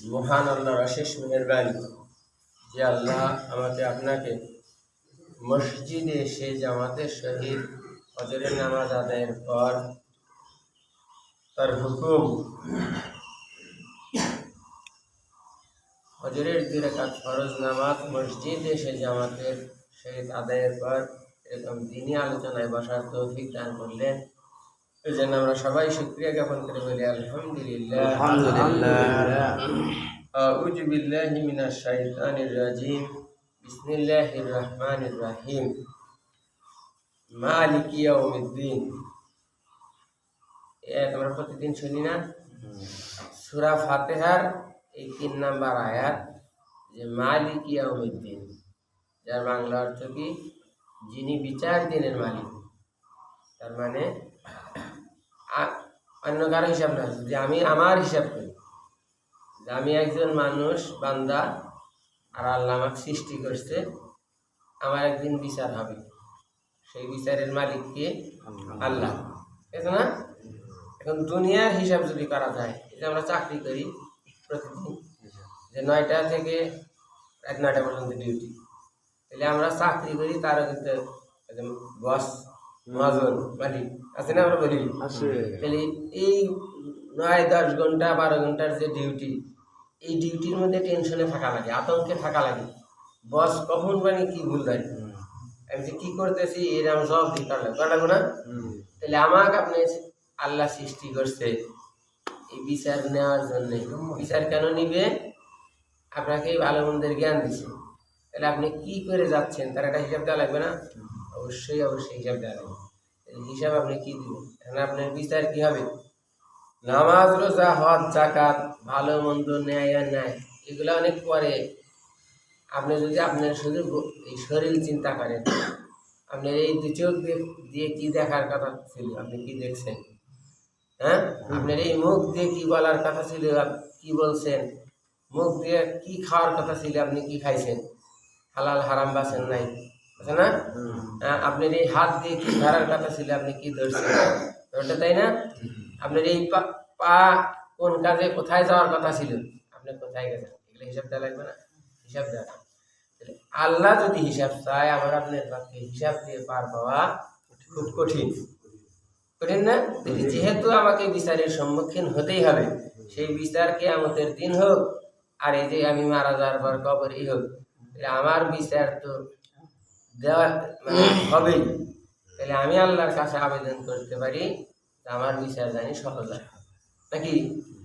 মহান আল্লাহর অশেষ মেহরবানি, যে আল্লাহ আমাকে আপনাকে মসজিদে এসে জামাতের সহিত হজরের নামাজ আদায়ের পর তার হুকুম হজরের দুই রাকাত ফরজ নামাজ মসজিদ এসে জামাতের সহিত আদায়ের পর এরকম দিনই আলোচনায় বসার তৌফিক দান করলেন। এই জন্য আমরা সবাই শুক্রিয়া জ্ঞাপন করে বলি আলহামদুলিল্লাহ। আলহামদুলিল্লাহ। আউযু বিল্লাহি মিনাশ শাইতানির রাজিম। বিসমিল্লাহির রহমানির রহিম। মালিকি ইয়াউমিদ্দিন। এ আমরা প্রতিদিন শুনি না? সূরা ফাতিহার এই তিন নাম্বার আয়াত যে মালিকিয়া উমিদ্দিন যার বাংলা অর্থ কি? যিনি বিচার দিনের মালিক। তার মানে অন্য কারও হিসাব না যে আমি আমার হিসাব করি যে আমি একজন মানুষ বান্দা আর আল্লাহ আমাকে সৃষ্টি করছে আমার একদিন বিচার হবে। সেই বিচারের মালিক কে? আল্লাহ। ঠিক না? এখন দুনিয়ার হিসাব যদি করা যায় যে আমরা চাকরি করি প্রতিদিন যে নয়টা থেকে রাত নয়টা পর্যন্ত ডিউটি তাহলে আমরা চাকরি করি তারও কিন্তু বস মহাজন মালিক আছে না আমরা বলি? তাহলে এই নয় দশ ঘণ্টা বারো ঘণ্টার যে ডিউটি এই ডিউটির মধ্যে টেনশনে থাকা লাগে আতঙ্কে থাকা লাগে। বস কখন মানে কি ভুল দেয় আমি যে কি করতেছি এর আমি সব দিতে পারলাম না। তাহলে আমাকে আপনি আল্লাহ সৃষ্টি করছে এই বিচার নেওয়ার জন্য। বিচার কেন নিবে? আপনাকে ভালো মন্দের জ্ঞান দিছে। তাহলে আপনি কি করে যাচ্ছেন? তার একটা হিসাব দেওয়া লাগবে না? অবশ্যই অবশ্যই হিসাব তাহলে হিসাব আপনি কি দিবেন? এখন আপনার বিচার কি হবে? নামাজ, রোজা, হজ জাকাত ভালো, মন্দ, ন্যায় আর ন্যায় এগুলো অনেক পরে আপনি যদি আপনার শুধু এই শরীর চিন্তা করেন, আপনার এই দু চোখ দিয়ে কি দেখার কথা ছিল? আপনি কি দেখছেন? হ্যাঁ? আপনার এই মুখ দিয়ে কি বলার কথা ছিল? কি বলছেন? মুখ দিয়ে কি খাওয়ার কথা ছিল? আপনি কি খাইছেন? হালাল, হারাম বাসেন নাই। আছে না? আপনার এই হাত দিয়ে কি ধরার কথা ছিল, আপনি কি ধরছেন? ওটা তাই না? আপনার এই পা পা কোন কাজে কোথায় যাওয়ার কথা ছিল? আপনি কোথায় গেছেন? এগুলো হিসাব দেওয়া লাগবে না? হিসাব দেওয়া আল্লাহ যদি হিসাব চায়, আমার আপনার পক্ষে হিসাব দিয়ে পার পাওয়া খুব কঠিন। কঠিন না? যেহেতু আমাকে বিচারের সম্মুখীন হতেই হবে, সেই বিচারকে আমাদের দিন হোক, আর এই যে আমি মারা যাওয়ার পর কবরই হোক আমার বিচার তো দেওয়া হবেই। তাহলে আমি আল্লাহর কাছে আবেদন করতে পারি আমার বিচার জানি সহজ নাকি?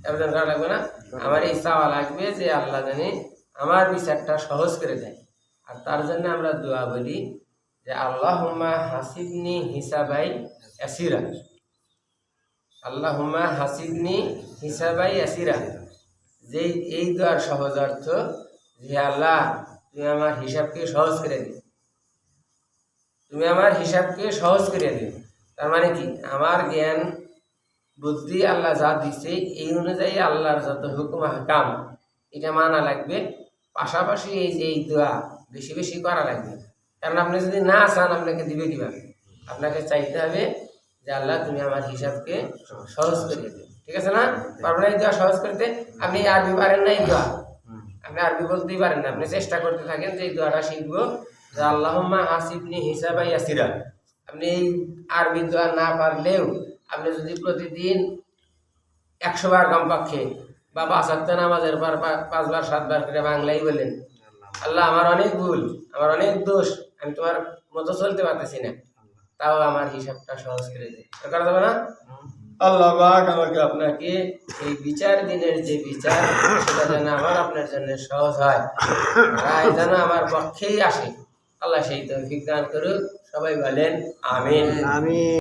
আবেদন করা লাগবে না? আমার এই চাওয়া লাগবে যে আল্লাহ জানি আমার বিচারটা সহজ করে দেয়। আর তার জন্য আমরা দোয়া বলি যে আল্লাহ হাসিবনি হিসাবাই অ্যাসিরা আল্লাহ হাসিবনি হিসাবাই অ্যাসিরা যে এই দোয়ার সহজ অর্থ যে আল্লাহ তুমি আমার হিসাবকে সহজ করে দিও তুমি আমার হিসাবকে সহজ করে দিও। তার মানে কি? আমার জ্ঞান, বুদ্ধি আল্লাহ যা দিছে, এই অনুযায়ী আল্লাহর যত হুকুম হাকাম এটা মানা লাগবে। পাশাপাশি এই যে এই দোয়া বেশি বেশি করা লাগবে। কারণ আপনি যদি না চান, আপনাকে দিবে কীভাবে? আপনাকে চাইতে হবে যে আল্লাহ তুমি আমার হিসাবকে সহজ করে দিও। ঠিক আছে না? পারবেন এই দোয়া সহজ করতে? আপনি আরবি পারেন না এই দোয়া? আপনি আরবি বলতেই পারেন না। আপনি চেষ্টা করতে থাকেন যে এই দোয়াটা শিখব। আল্লাহম্মা হাসিবনি হিসাবাই আসিরা আপনি এই আরবি দোয়া না পারলেও আপনি যদি প্রতিদিন একশো বার কমপক্ষে বা পাঁচ নামাজের পর পাঁচবার, সাতবার করে বাংলাই বলেন, আল্লাহ আমার অনেক ভুল, আমার অনেক দোষ, আমি তোমার মতো চলতে পারতেছি না। তাও আমার হিসাবটা সহজ করে দেয় করা যাবে না? আল্লাহ পাক আমাকে আপনাকে এই বিচার দিনের যে বিচার, সেটা যেন আমার আপনার জন্য সহজ হয়। রায় যেন আমার পক্ষেই আসে। আল্লাহ সেই তৌফিক দান করুক। সবাই বলেন আমিন। আমি